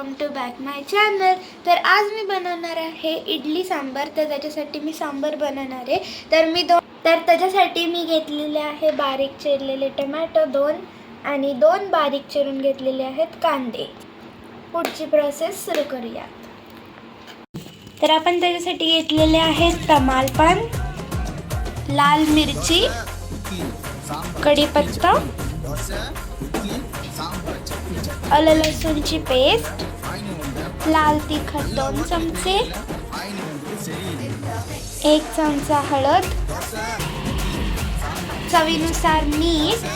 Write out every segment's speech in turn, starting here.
Welcome to back my channel तर आज मी बनवणार आहे इडली सांबार. तर त्याच्यासाठी मी सांबार बनवणार आहे. तर मी दोन तर त्याच्यासाठी मी घेतलेले आहे बारीक चिरलेले टमॅटो दोन आणि दोन बारीक चिरून घेतलेले आहेत कांदे. पुढची प्रोसेस सुरू करूयात. तर आपण त्याच्यासाठी घेतलेले आहेत तमालपान लाल मिरची कढीपत्ता आलं लसूणची पेस्ट. लाल तिखट दोन चमचे. एक चमचा हळद. चवीनुसार मीठ.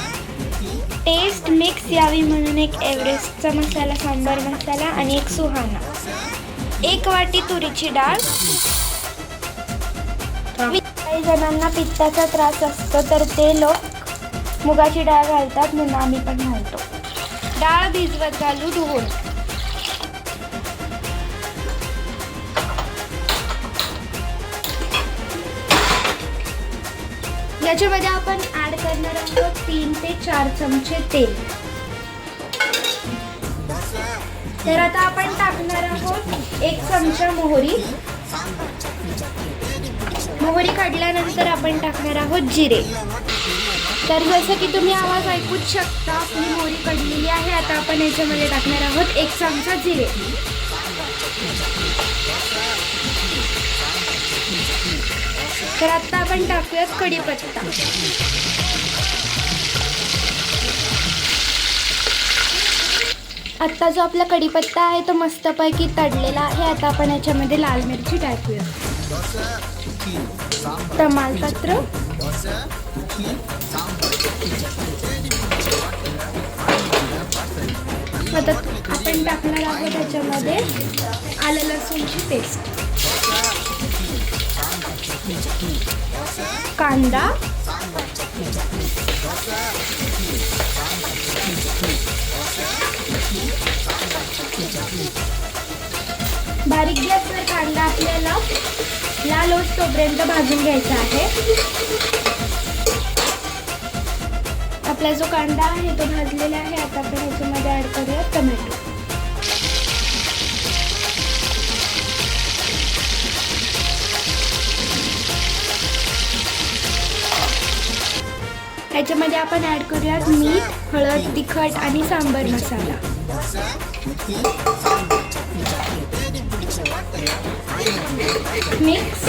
टेस्ट मिक्स यावी म्हणून एक एव्हरेस्टचा मसाला सांबार मसाला आणि एक सुहाना. एक वाटी तुरीची डाळ. काही जणांना पित्ताचा त्रास असतो तर ते लोक मुगाची डाळ घालतात म्हणून आम्ही पण घालतो. डाळ भिजवत घालू धुवून याच्यामध्ये आपण ऍड करणार आहोत तीन ते चार चमचे तेल. तर आता आपण टाकणार आहोत एक चमचा मोहरी. मोहरी काढल्यानंतर आपण टाकणार आहोत जिरे. तर जसं की तुम्ही आवाज ऐकूच शकता आपली मोरी पडलेली आहे. आता आपण याच्यामध्ये टाकणार आहोत एक चमचा जिरे. तर आता आपण टाकूयात कढीपत्ता. आत्ता जो आपला कढीपत्ता आहे तो मस्तपैकी तडलेला आहे. आता आपण याच्यामध्ये लाल मिरची टाकूया तमालपत्र आता आपण टाकणार आहोत त्याच्यामध्ये आलं लसूणची पेस्ट कांदा. बारीक गॅसवर कांदा आपल्याला लाल होत तोपर्यंत भाजून घ्यायचा आहे. आपला जो कांदा आहे तो भाजलेला आहे आता आपण ह्याच्यामध्ये ऍड करूया टमॅटो ह्याच्यामध्ये आपण ऍड करूयात मीठ हळद तिखट आणि सांबर मसाला. मिक्स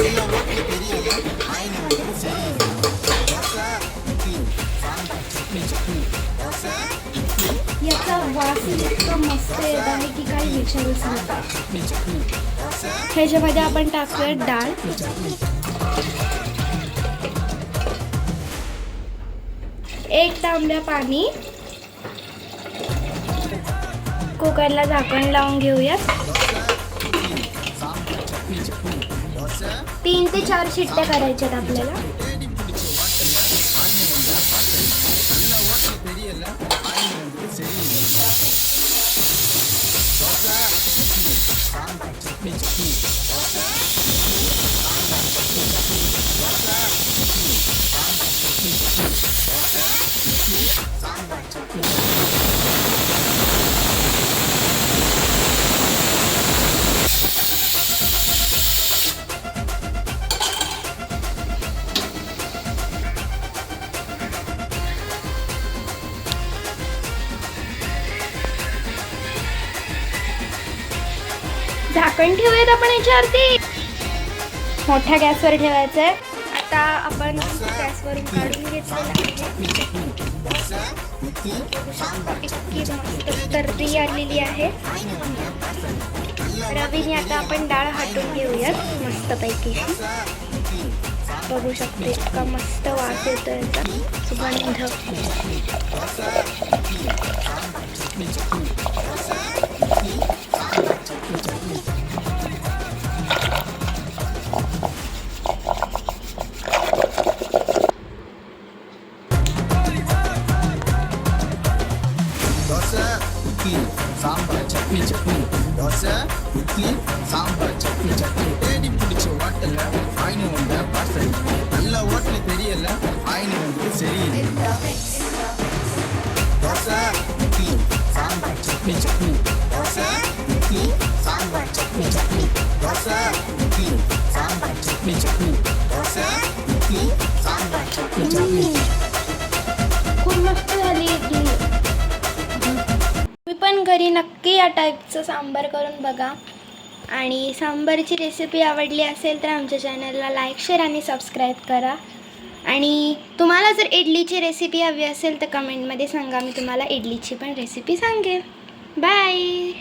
वास इतका मस्त येत आहे की काही विचारूच नका ह्याच्यामध्ये आपण टाकूया डाळ. एक तांब्या पाणी. कुकरला झाकण लावून घेऊयात. तीन ते चार शिट्ट्या करायच्यात आपल्याला. is key. झाकण ठेवूयात आपण याच्यावरती. मोठ्या गॅसवर ठेवायचं आहे आता आपण गॅसवरून काढून घेतलेलं इतकी मस्त तर्री आलेली आहे. रवीने आता आपण डाळ हाटून घेऊयात मस्तपैकी. बघू शकते इतका मस्त वास येतो याचा. सुगंध. இட்லி சாம்பார் சட்னி சட்னி. தோசை இட்லி சாம்பார் சட்னி சட்னி. தேடி பிடிச்ச ஹோட்டல்ல ஆயினு வந்த பார்சல் நல்ல ஹோட்டல் தெரியல ஆயினு வந்து சரியில்லை. தோசை இட்லி சாம்பார் சட்னி சட்னி. தோசை இட்லி சாம்பார் சட்னி சட்னி. தோசை இட்லி சாம்பார் சட்னி சட்னி. தோசை இட்லி சாம்பார் சட்னி சட்னி. तुम्ही पण घरी नक्की या टाईपचं सांबार करून बघा. आणि सांबारची रेसिपी आवडली असेल तर आमच्या चॅनलला लाईक शेअर आणि सबस्क्राईब करा. आणि तुम्हाला जर इडलीची रेसिपी हवी असेल तर कमेंटमध्ये सांगा मी तुम्हाला इडलीची पण रेसिपी सांगेन. बाय